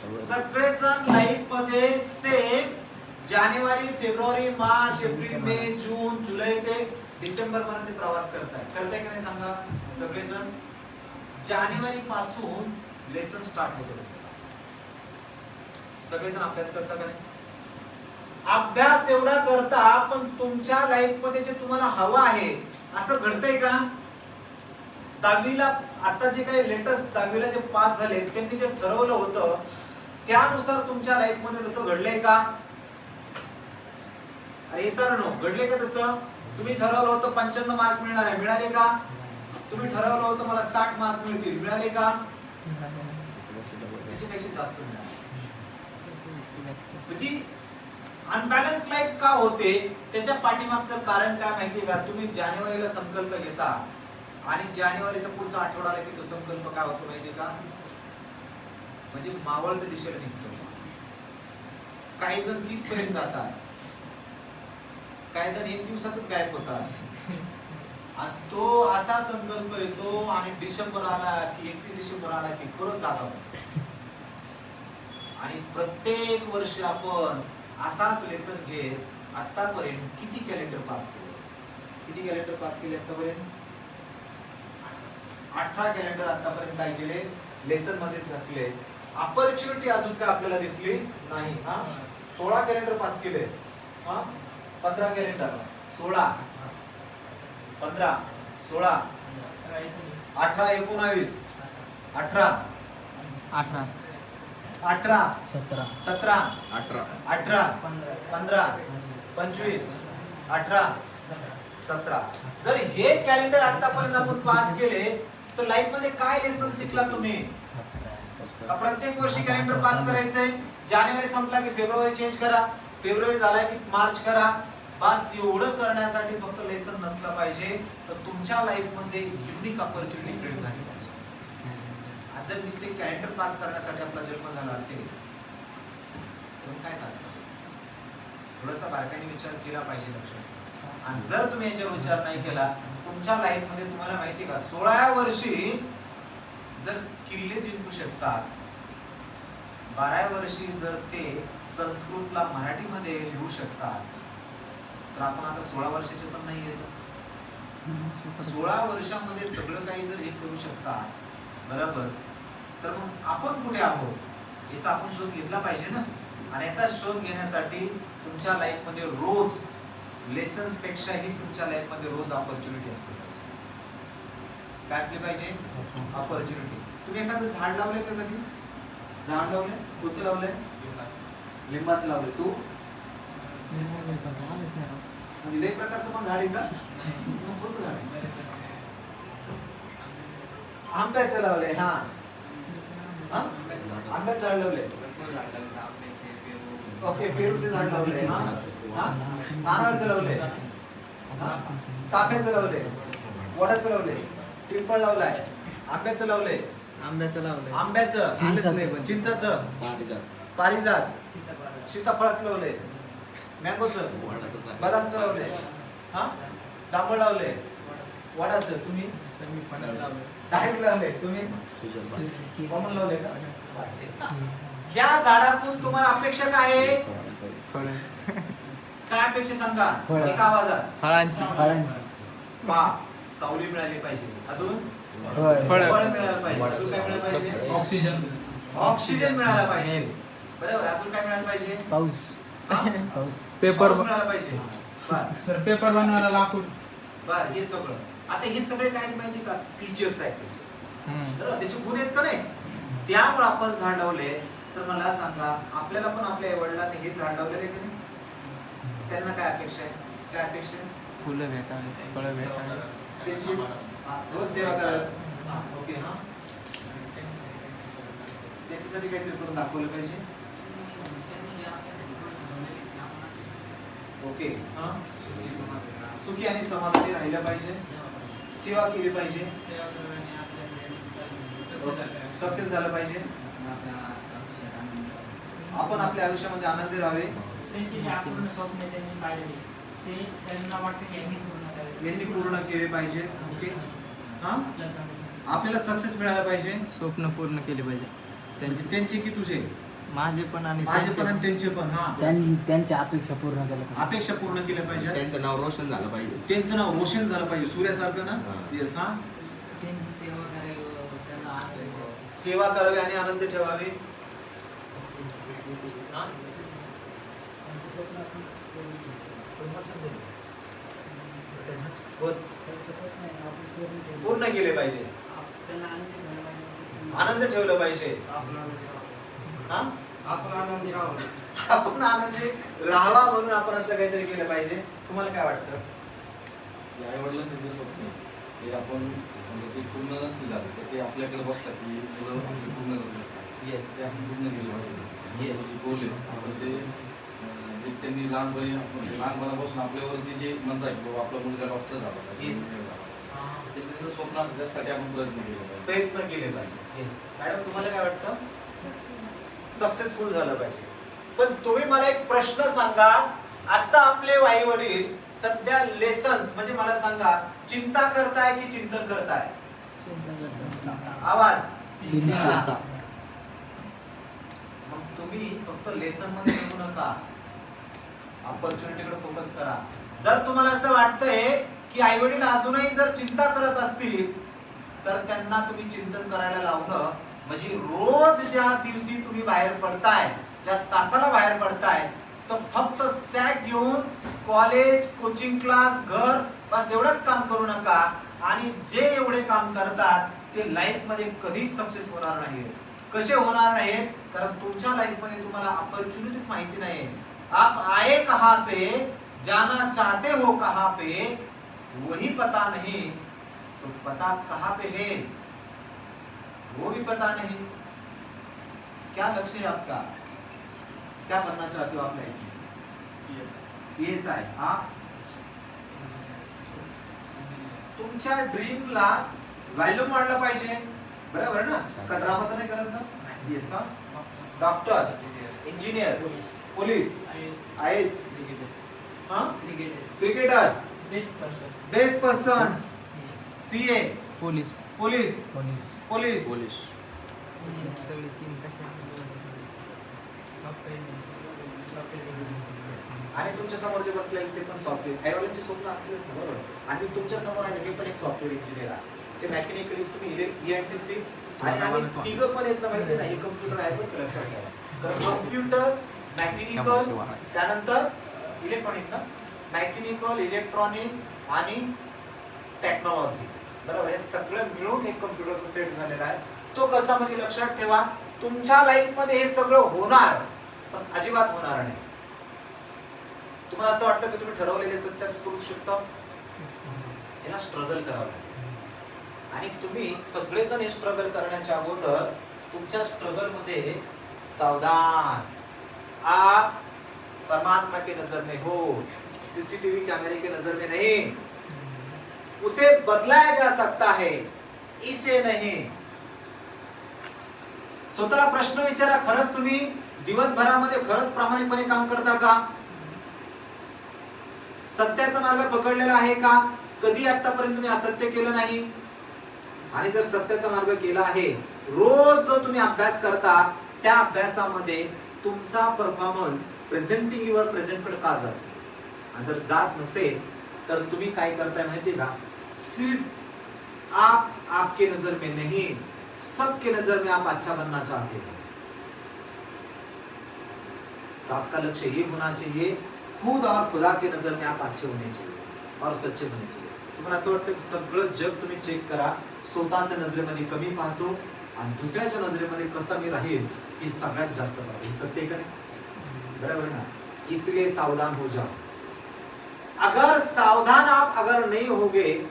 सगळेजण लाईफमध्ये सेम जानेवारी फेब्रुवारी मार्च एप्रिल मे जून जुलै ते डिसेंबर पर्यंत प्रवास करताय. करताय की नाही सांगा? सगळेजण? जानेवारी पासून लेसन स्टार्ट होतो सगळेजण अभ्यास करता का नाही? अभ्यास एवढा करता पण तुमच्या लाईफमध्ये जे तुम्हाला हवं आहे असं घडतंय का? दहावीला आता जे काही लेटेस्ट दहावीला जे पास झाले त्यांनी जे ठरवलं होतं त्यानुसार तुमच्या लाईफमध्ये तसं घडलंय का? अरे सर नो घडले का तसं? तुम्ही ठरवलं होतं पंच्याण्णव मार्क मिळणार आहे. मिळाले का? तुम्ही ठरवलं होतं मला साठ मार्क मिळतील. मिळाले का? त्याच्यापेक्षा जास्त मिळाले. म्हणजे अनबॅलन्स लाईफ का होते? त्याच्या पाठीमागचं कारण काय माहितीये का? तुम्ही जानेवारीला संकल्प घेता. आणि जानेवारीचा पुढचा आठवडा आला की तो संकल्प काय होतो माहितीये का? म्हणजे मावळत्या दिशेला निघतो. काही जण तीस पर्यंत जातात. काही जण एक दिवसातच गायब होतात. आणि तो असा संकल्प येतो आणि डिसेंबर आला की एकतीस डिसेंबर आला की परत जातात आणि प्रत्येक वर्षी आपण असाच लेसन घेत आतापर्यंत किती कॅलेंडर पास केले? किती कॅलेंडर पास केले आतापर्यंत? अठरा कॅलेंडर आतापर्यंत काय केले? लेसन मध्येच घातले. ऑपॉर्च्युनिटी अजून काय आपल्याला दिसली नाही हा? सोळा कॅलेंडर पास केले. हा? पंधरा कॅलेंडर सोळा. पंधरा. सोळा. अठरा एकोणावीस. अठरा. अठरा. अठरा. सतरा. सतरा. अठरा. अठरा. पंधरा. पंचवीस. अठरा. सतरा. जर हे कॅलेंडर आतापर्यंत आपण पास केले तर लाईफमध्ये काय लेसन शिकला तुम्ही? प्रत्येक वर्षी कॅलेंडर पास करायचंय. जानेवारी संपला की फेब्रुवारी चेंज करा. फेब्रुवारी झाला की मार्च करा. बस एवढं करण्यासाठी फक्त लेसन नसलं पाहिजे. तर तुमच्या लाईफमध्ये युनिक ऑपॉर्च्युनिटी क्रिएट झाली पाहिजे. आज जर मिस्टेक कॅलेंडर पास करण्यासाठी आपला जन्म झाला असेल तर काय करणार? थोडासा बारकाईने विचार केला पाहिजे लक्षात आणि जर तुम्ही याच्यावर विचार नाही केला तुमच्या लाईफमध्ये तुम्हाला माहिती का सोळाव्या वर्षी जर किल्ले जिंकू शकतात बाराव्या वर्षी जर ते संस्कृतला मराठीमध्ये लिहू शकतात तर आपण आता सोळा वर्षाचे पण नाही येत सोळा वर्षामध्ये सगळं काही जर हे करू शकतात बरोबर तर मग आपण कुठे आहोत? याचा आपण शोध घेतला पाहिजे ना? आणि याचा शोध घेण्यासाठी तुमच्या लाईफमध्ये रोज लेसन्स पेक्षाही तुमच्या लाईफमध्ये रोज ऑपॉर्च्युनिटी असते काय असली पाहिजे? अपॉर्च्युनिटी तुम्ही एखादं झाड लावलंय का कधी? झाड लावलंय? कोणतं लावलंय? लिंबाचं लावलंय. तू? म्हणजे लय प्रकारचं पण झाड आहे का? कोणतं झाड आहे? आंब्याचं लावलंय हा. आंब्याचं झाड लावलंय. ओके पेरूचे झाड लावलंय नारळाचं लावलंय. चाफ्याचं लावलंय. वडाचं लावलंय. पिंपळ लावलाय. आंब्याचं लावलंय. आंब्याचं लावलंय. आंब्याचं. चिंचाचं. चिंचाचं. पारिजात. सीताफळाचं. लावलंय. मँगोचं. बदामचं लावलंय. हा? जांभळ लावलंय. वडाचं. तुम्ही? डाळिंब लावलंय. तुम्ही? कॉमन लावलंय का? या झाडातून तुम्हाला अपेक्षा काय आहे? काय अपेक्षा सांगा? फळं. एका आवाजात. फळांची. फळांची. पा सावली मिळाली पाहिजे. अजून? फळ. फळ मिळालं पाहिजे अजून काय मिळालं पाहिजे? ऑक्सिजन. ऑक्सिजन मिळाला पाहिजे. बरोबर अजून काय मिळालं पाहिजे? पाऊस. हा? पाऊस. पेपर पाऊस मिळाला पाहिजे. बर. सर पेपर बनवायला लाकूड. बर हे सगळं. आता हे सगळे काय आहेत माहिती का? फीचर्स आहेत त्याचे. बरोबर? त्याचे गुण आहेत का नाही? त्यामुळे आपण झाड लावले तर मला सांगा आपल्याला पण आपल्या वडिलांनी हे झाड लावलेले आहे की नाही? त्यांना काय अपेक्षा आहे? काय अपेक्षा आहे? फुलं भेटावी फळं भेटावी. त्याची रोज सेवा करायला हा, ओके हा. त्याच्यासाठी काहीतरी करून दाखवलं पाहिजे. ओके हा. सुखी आणि समाधानी राहिलं पाहिजे. सेवा केली पाहिजे. सक्सेस झालं पाहिजे. आपण आपल्या आयुष्यामध्ये आनंदी राहावे. यांनी पूर्ण केले पाहिजे. ओके. आपल्याला सक्सेस मिळायला पाहिजे. स्वप्न पूर्ण केले पाहिजे. त्यांचे त्यांचे की तुझे? माझे पण आणि माझे त्यांचे पण आणि त्यांचे पण हा. त्यां- त्यांच्या अपेक्षा पूर्ण केल्या पाहिजे. अपेक्षा पूर्ण केल्या पाहिजे त्यांचं नाव रोशन झालं पाहिजे. त्यांचं नाव रोशन झालं पाहिजे. सूर्यासारखं ना. येस हा? त्यांची सेवा करावी त्यांना आनंद सेवा करावी आणि आनंद ठेवावे. हा? पूर्ण केले पाहिजे. आनंद ठेवलं पाहिजे. आपण आनंदी राहावा म्हणून आपण असं काहीतरी केलं पाहिजे. तुम्हाला काय वाटतं? आई वडिलांचं जे स्वप्न ते आपण समजा ते पूर्ण झालं तर ते आपल्याकडे बसतात की मुलं आपली पूर्ण करू शकतात येस ते आपण पूर्ण केलं पाहिजे. आपण ते अं, जे त्यांनी लहानपणी म्हणजे लहानपणापासून आपल्यावरती जे म्हणतात की बाबा आपला मुलगा डॉक्टर झाला पाहिजे Yes. engineer झाला पाहिजे. ते त्यांचं स्वप्न असतं त्यासाठी आपण प्रयत्न केले पाहिजे. प्रयत्न केले पाहिजे. येस मॅडम तुम्हाला काय वाटतं? सक्सेसफुल झालं पाहिजे. पण तुम्ही मला एक प्रश्न सांगा. आता आपले आई वडील सध्या लेसन्स म्हणजे मला सांगा चिंता करताय की चिंतन करताय? आवाज. मग तुम्ही फक्त लेसनमध्ये येऊ नका. ऑपॉर्च्युनिटीकडे फोकस करा. जर तुम्हाला असं वाटतंय की आई वडील अजूनही जर चिंता करत असतील तर त्यांना तुम्ही चिंतन करायला लावणं म्हणजे रोज ज्या दिवशी तुम्ही बाहेर पडताय ज्या तासाला बाहेर पडताय तर फक्त सॅक घेऊन कॉलेज कोचिंग क्लास घर बस एवढंच काम करू नका. आणि जे एवढे काम करतात ते लाईफमध्ये कधीच सक्सेस होणार नाही कसे होणार नाहीत कारण तुमच्या लाईफमध्ये तुम्हाला ऑपॉर्च्युनिटीज माहिती नाही आप आए कहा से जाना चाहते हो कहाँ पे वही पता नहीं। तो पता कहाँ पे है? वो भी पता नहीं। क्या लक्ष्य है आपका? क्या बनना चाहते हो आप लाइफ में? ये आहे आप तुमच्या ड्रीमला व्हॅल्यू पाहिजे. बरोबर ना? का ड्रामा तर नाही करत ना? येस हा? Doctor engineer police? I S हा? Cricketer. Best person. C A. Police. Police? Police. Police? Police. सगळे तीन कशा आणि तुमच्यासमोर जे बसलेले ते पण सॉफ्टवेअर आईवडिलांचे स्वप्न असतीलच ना बरोबर? आणि तुमच्यासमोर आहे मी पण एक सॉफ्टवेअर इंजिनियर आहे. ते मेकॅनिकली तुम्ही ईएनटीसी आणि आम्ही तिघं पण येत ना माहिती ना हे कम्प्युटर आहे पण कम्प्युटर मेकॅनिकल त्यानंतर इलेक्ट्रॉनिक ना? मेकॅनिकल इलेक्ट्रॉनिक आणि टेक्नॉलॉजी बरोबर? हे सगळं मिळून एक कम्प्युटरचा सेट झालेला आहे. तो कसा म्हणजे लक्षात ठेवा तुमच्या लाईफमध्ये हे सगळं होणार पण अजिबात होणार नाही. तुम्हाला असं वाटतं की तुम्ही ठरवलेले सत्य करू शकता? याला स्ट्रगल करावं लागेल. आणि तुम्ही सगळेजण हे स्ट्रगल करण्याच्या अगोदर तुमच्या स्ट्रगलमध्ये सावधान आप परमात्मा के नजर में हो सीसीटीवी कैमरे के नजर में नहीं। उसे बदलाया जा सकता है इसे नहीं। स्वतःला प्रश्न विचारा खरंच तुम्ही दिवसभरामध्ये खरंच प्रामाणिकपणे काम करता का? सत्याचा मार्ग पकडलेला आहे का? कधी आतापर्यंत तुम्ही असत्य केलं नाही? आणि जर सत्याचा मार्ग केला आहे रोज जो तुम्ही अभ्यास करता त्या अभ्यासामध्ये तुमचा परफॉर्मन्स प्रेझेंटिंग युअर प्रेझेंटकडे का जात आणि जर जात नसेल तर तुम्ही काय करताय माहिती का? सिर्फ आप आपके नजर में नहीं सबके नजर में आप अच्छा बनना चाहते हो. तो आपका लक्ष्य ये होना चाहिए खुद और खुदा के नजर में आप अच्छे होने चाहिए और सच्चे होने चाहिए. तुम्हाला असं वाटतं की सगळं जग तुम्ही चेक करा स्वतःच्या नजरेमध्ये कमी पाहतो आणि दुसऱ्याच्या नजरेमध्ये कसं मी राहील? ही सगळ्यात जास्त पाहतो हे सत्य का नाही? बरोबर ना? इसलिए सावधान हो जाओ. अगर सावधान आप अगर नहीं होगे